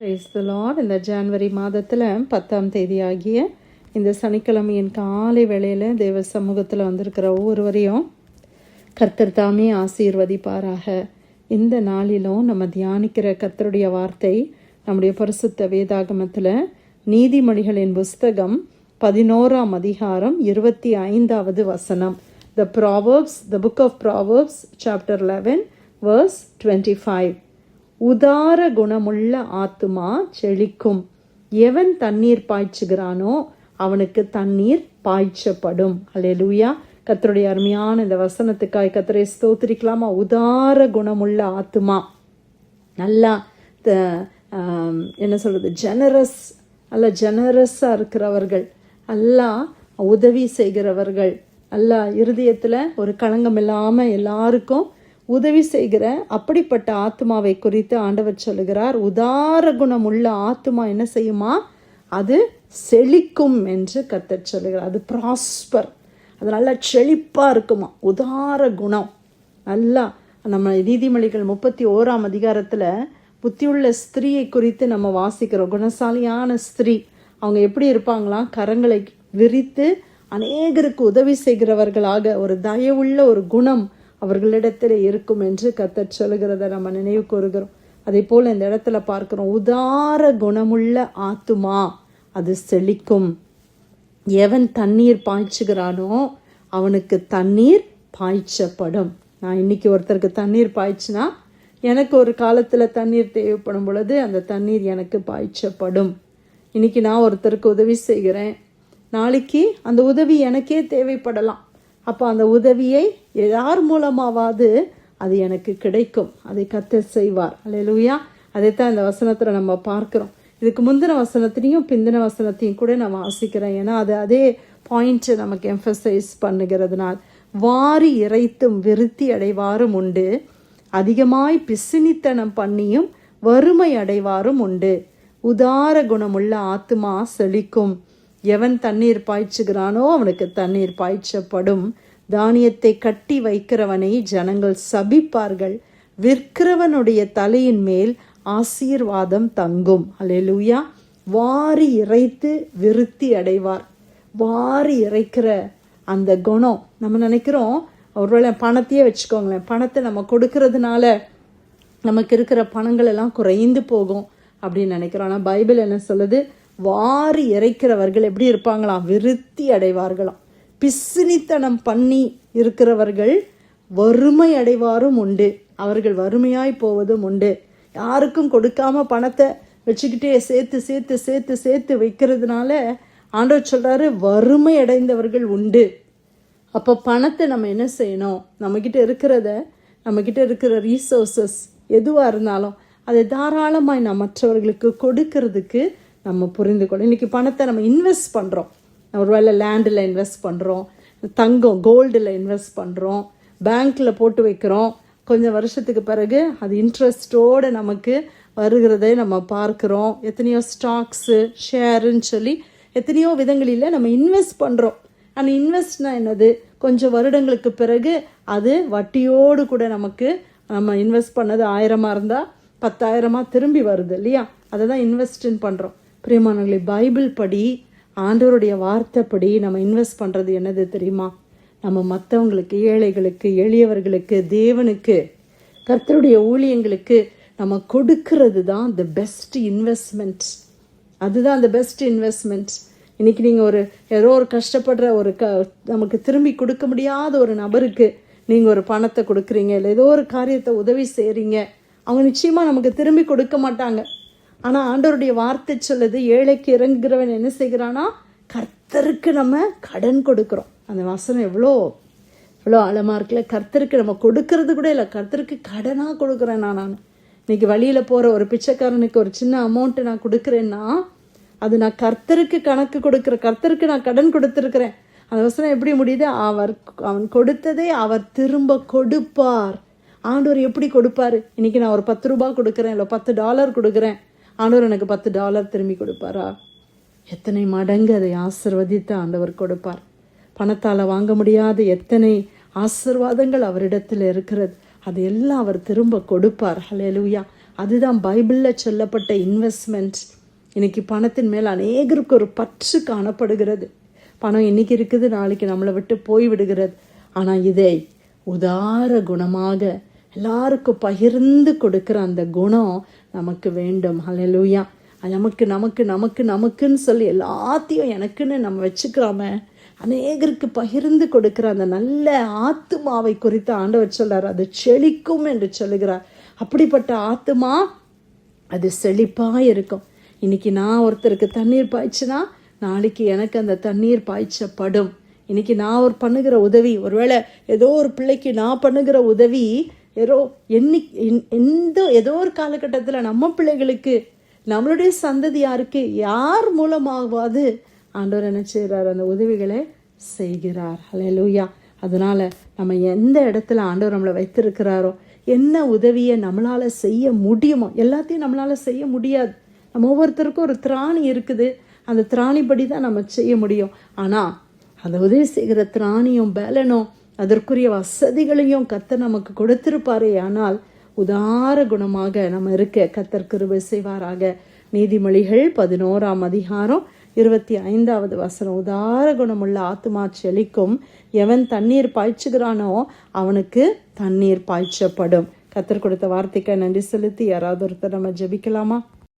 Praise இந்த January மாதத்தில் பத்தாம் தேதி ஆகிய இந்த சனிக்கிழமையின் காலை வேளையில் தேவ சமூகத்தில் வந்திருக்கிற ஒவ்வொருவரையும் கர்த்தர் தாமே ஆசீர்வதிப்பாராக. இந்த நாளிலும் நம்ம தியானிக்கிற கர்த்தருடைய வார்த்தை நம்முடைய பரிசுத்த வேதாகமத்தில் நீதிமொழிகளின் புஸ்தகம் பதினோராம் அதிகாரம் இருபத்தி ஐந்தாவது வசனம். The Proverbs the book of Proverbs chapter eleven verse twenty five உதார குணமுள்ள ஆத்துமா செழிக்கும். எவன் தண்ணீர் பாய்ச்சுகிறானோ அவனுக்கு தண்ணீர் பாய்ச்சப்படும். அல்லேலூயா கத்தருடைய அருமையான இந்த வசனத்துக்காய் கத்தரை ஸ்தோத்திரிக்கலாமா? உதார குணமுள்ள ஆத்துமா. நல்லா த- என்ன சொல்கிறது ஜெனரஸ் அல்ல ஜெனரஸாக இருக்கிறவர்கள். நல்லா உதவி செய்கிறவர்கள். நல்லா இருதயத்தில் ஒரு களங்கம் இல்லாமல் எல்லாருக்கும் உதவி செய்கிற அப்படிப்பட்ட ஆத்மாவை குறித்து ஆண்டவர் சொல்லுகிறார். உதார குணம் உள்ள ஆத்மா என்ன செய்யுமா? அது செழிக்கும் என்று கத்தர் சொல்லுகிறார். அது ப்ராஸ்பர் அது நல்லா செழிப்பாக இருக்குமா? உதார குணம். நல்லா நம்ம நீதிமொழிகள் முப்பத்தி ஓராம் அதிகாரத்தில் புத்தியுள்ள ஸ்திரீயை குறித்து நம்ம வாசிக்கிறோம். குணசாலியான ஸ்திரீ. அவங்க எப்படி இருப்பாங்களாம்? கரங்களை விரித்து அநேகருக்கு உதவி செய்கிறவர்களாக ஒரு தயவுள்ள ஒரு குணம் அவர்களிடத்தில் இருக்கும் என்று கத்தர் சொல்கிறத நம்ம நினைவு கூறுகிறோம். அதே போல் இந்த இடத்துல பார்க்குறோம் உதார குணமுள்ள ஆத்துமா அது செழிக்கும். எவன் தண்ணீர் பாய்ச்சுகிறானோ அவனுக்கு தண்ணீர் பாய்ச்சப்படும். நான் இன்னைக்கு ஒருத்தருக்கு தண்ணீர் பாய்ச்சினா எனக்கு ஒரு காலத்தில் தண்ணீர் தேவைப்படும் பொழுது அந்த தண்ணீர் எனக்கு பாய்ச்சப்படும். இன்றைக்கி நான் ஒருத்தருக்கு உதவி செய்கிறேன். நாளைக்கு அந்த உதவி எனக்கே தேவைப்படலாம். அப்போ அந்த உதவியை யார் மூலமாவது அது எனக்கு கிடைக்கும். அதை கத்த செய்வார். அல்லேலூயா அதைத்தான் இந்த வசனத்தில் நம்ம பார்க்குறோம். இதுக்கு முந்தின வசனத்திலையும் பிந்தின வசனத்தையும் கூட நான் வாசிக்கிறேன். ஏன்னா அது அதே பாயிண்ட் நமக்கு எம்ஃபசைஸ் பண்ணுகிறதுனால் வாரி இறைத்தும் விருத்தி அடைவாரும் உண்டு. அதிகமாய் பிசினித்தனம் பண்ணியும் வறுமை அடைவாரும் உண்டு. உதார குணமுள்ள ஆத்மா செழிக்கும். எவன் தண்ணீர் பாய்ச்சுகிறானோ அவனுக்கு தண்ணீர் பாய்ச்சப்படும். தானியத்தை கட்டி வைக்கிறவனை ஜனங்கள் சபிப்பார்கள். விற்கிறவனுடைய தலையின் மேல் ஆசீர்வாதம் தங்கும். அல்லேலூயா. வாரி இறைத்து விருத்தி அடைவார். வாரி இறைக்கிற அந்த குணம். நம்ம நினைக்கிறோம் ஒருவேளை பணத்தையே வச்சுக்கோங்களேன். பணத்தை நம்ம கொடுக்கறதுனால நமக்கு இருக்கிற பணங்கள் எல்லாம் குறைந்து போகும் அப்படின்னு நினைக்கிறோம். ஆனால் பைபிள் என்ன சொல்லுது? வாரி இறைக்கிறவர்கள் எப்படி இருப்பாங்களாம்? விருத்தி அடைவார்களாம். பிசினித்தனம் பண்ணி இருக்கிறவர்கள் வறுமை அடைவாரும் உண்டு. அவர்கள் வறுமையாய் போவதும் உண்டு. யாருக்கும் கொடுக்காம பணத்தை வச்சுக்கிட்டே சேர்த்து சேர்த்து சேர்த்து சேர்த்து வைக்கிறதுனால ஆண்டவர் சொல்கிறாரு வறுமை அடைந்தவர்கள் உண்டு. அப்போ பணத்தை நம்ம என்ன செய்யணும்? நம்மக்கிட்ட இருக்கிறத நம்மக்கிட்ட இருக்கிற ரீசோர்சஸ் எதுவாக இருந்தாலும் அதை தாராளமாய் நான் மற்றவர்களுக்கு கொடுக்கறதுக்கு நம்ம புரிந்து கொள்ள இன்றைக்கி பணத்தை நம்ம இன்வெஸ்ட் பண்ணுறோம் ஒருவேளை லேண்டில் இன்வெஸ்ட் பண்ணுறோம் தங்கம் கோல்டில் இன்வெஸ்ட் பண்ணுறோம் பேங்க்கில் போட்டு வைக்கிறோம். கொஞ்சம் வருஷத்துக்கு பிறகு அது இன்ட்ரெஸ்டோடு நமக்கு வருகிறதை நம்ம பார்க்குறோம். எத்தனையோ ஸ்டாக்ஸு ஷேருன்னு சொல்லி எத்தனையோ விதங்களில் நம்ம இன்வெஸ்ட் பண்ணுறோம் ஆனால் இன்வெஸ்ட்னா என்னது? கொஞ்சம் வருடங்களுக்கு பிறகு அது வட்டியோடு கூட நமக்கு நம்ம இன்வெஸ்ட் பண்ணது ஆயிரமாக இருந்தால் பத்தாயிரமாக திரும்பி வருது இல்லையா? அதை தான் இன்வெஸ்ட்ன்னு பண்ணுறோம் பிரியமானவர்களே பைபிள் படி ஆண்டவருடைய வார்த்தைப்படி நம்ம இன்வெஸ்ட் பண்ணுறது என்னது தெரியுமா? நம்ம மற்றவங்களுக்கு ஏழைகளுக்கு எளியவர்களுக்கு தேவனுக்கு கர்த்தருடைய ஊழியங்களுக்கு நம்ம கொடுக்கறது தான் த பெஸ்ட் இன்வெஸ்ட்மெண்ட் அதுதான் அந்த பெஸ்ட் இன்வெஸ்ட்மெண்ட் இன்றைக்கி நீங்கள் ஒரு ஏதோ ஒரு கஷ்டப்படுற ஒரு க நமக்கு திரும்பி கொடுக்க முடியாத ஒரு நபருக்கு நீங்கள் ஒரு பணத்தை கொடுக்குறீங்க இல்லை ஏதோ ஒரு காரியத்தை உதவி செய்கிறீங்க அவங்க நிச்சயமாக நமக்கு திரும்பி கொடுக்க மாட்டாங்க. ஆனால் ஆண்டவருடைய வார்த்தை சொல்லுது ஏழைக்கு இறங்குகிறவன் என்ன செய்கிறானா கர்த்தருக்கு நம்ம கடன் கொடுக்குறோம். அந்த வசனம் எவ்வளோ இவ்வளோ ஆழமாக இருக்குல்ல? கர்த்தருக்கு நம்ம கொடுக்கறது கூட இல்லை. கர்த்தருக்கு கடனாக கொடுக்குறேன் நான் நான். இன்னைக்கு வழியில் போகிற ஒரு பிச்சைக்காரனுக்கு ஒரு சின்ன அமௌண்ட்டு நான் கொடுக்குறேன்னா அது நான் கர்த்தருக்கு கணக்கு கொடுக்குற கர்த்தருக்கு நான் கடன் கொடுத்துருக்குறேன். அந்த வசனம் எப்படி முடியுது? அவர் அவன் கொடுத்ததை அவர் திரும்ப கொடுப்பார். ஆண்டவர் எப்படி கொடுப்பார்? இன்றைக்கி நான் ஒரு பத்து ரூபா கொடுக்குறேன் இல்லை பத்து டாலர் கொடுக்குறேன். ஆண்டவர் எனக்கு பத்து டாலர் திரும்பி கொடுப்பாரா? எத்தனை மடங்கு அதை ஆசிர்வதித்து ஆண்டவர் கொடுப்பார். பணத்தால் வாங்க முடியாத எத்தனை ஆசிர்வாதங்கள் அவரிடத்தில் இருக்கிறது. அதையெல்லாம் அவர் திரும்ப கொடுப்பார். ஹalleluya அதுதான் பைபிளில் சொல்லப்பட்ட இன்வெஸ்ட்மெண்ட் இன்னைக்கு பணத்தின் மேல் அநேகருக்கு ஒரு பற்று காணப்படுகிறது. பணம் இன்னைக்கு இருக்குது நாளைக்கு நம்மளை விட்டு போய் விடுகிறது ஆனால் இதை உதார குணமாக எல்லாருக்கும் பகிர்ந்து கொடுக்குற அந்த குணம் நமக்கு வேண்டும். ஹலலூயா நமக்கு நமக்கு நமக்கு நமக்குன்னு சொல்லி எல்லாத்தையும் எனக்குன்னு நம்ம வச்சுக்கிறாம அநேகருக்கு பகிர்ந்து கொடுக்கிற அந்த நல்ல ஆத்துமாவை குறித்து ஆண்டவர் சொல்றார். அது செழிக்கும் என்று சொல்லுகிறார். அப்படிப்பட்ட ஆத்துமா அது செழிப்பாக இருக்கும். இன்னைக்கு நான் ஒருத்தருக்கு தண்ணீர் பாய்ச்சினா நாளைக்கு எனக்கு அந்த தண்ணீர் பாய்ச்சப்படும். இன்னைக்கு நான் ஒரு பண்ணுகிற உதவி ஒருவேளை ஏதோ ஒரு பிள்ளைக்கு நான் பண்ணுகிற உதவி ஏதோ என்னி என்- எந்த ஏதோ ஒரு காலகட்டத்தில் நம்ம பிள்ளைகளுக்கு நம்மளுடைய சந்ததி யாருக்கு யார் மூலமாகவாது ஆண்டவர் என்ன செய்கிறார் அந்த உதவிகளை செய்கிறார். லூயா அதனால் நம்ம எந்த இடத்துல ஆண்டவர் நம்மளை வைத்திருக்கிறாரோ என்ன உதவியை நம்மளால செய்ய முடியுமோ எல்லாத்தையும் நம்மளால செய்ய முடியாது. நம்ம ஒவ்வொருத்தருக்கும் ஒரு திராணி இருக்குது. அந்த திராணிப்படி தான் நம்ம செய்ய முடியும். ஆனால் அந்த உதவி செய்கிற திராணியும் பலனும் அதற்குரிய வசதிகளையும் கத்த நமக்கு கொடுத்திருப்பாரே. ஆனால் உதார குணமாக நம்ம இருக்க கத்தர் கிருபை செய்வாராக. நீதிமொழிகள் பதினோராம் அதிகாரம் இருபத்தி ஐந்தாவது வசனம். உதார குணமுள்ள ஆத்துமா செழிக்கும். எவன் தண்ணீர் பாய்ச்சுகிறானோ அவனுக்கு தண்ணீர் பாய்ச்சப்படும். கத்தர் கொடுத்த வார்த்தைக்கு நன்றி செலுத்தி யாராவது ஒருத்தர் நம்ம ஜெபிக்கலாமா?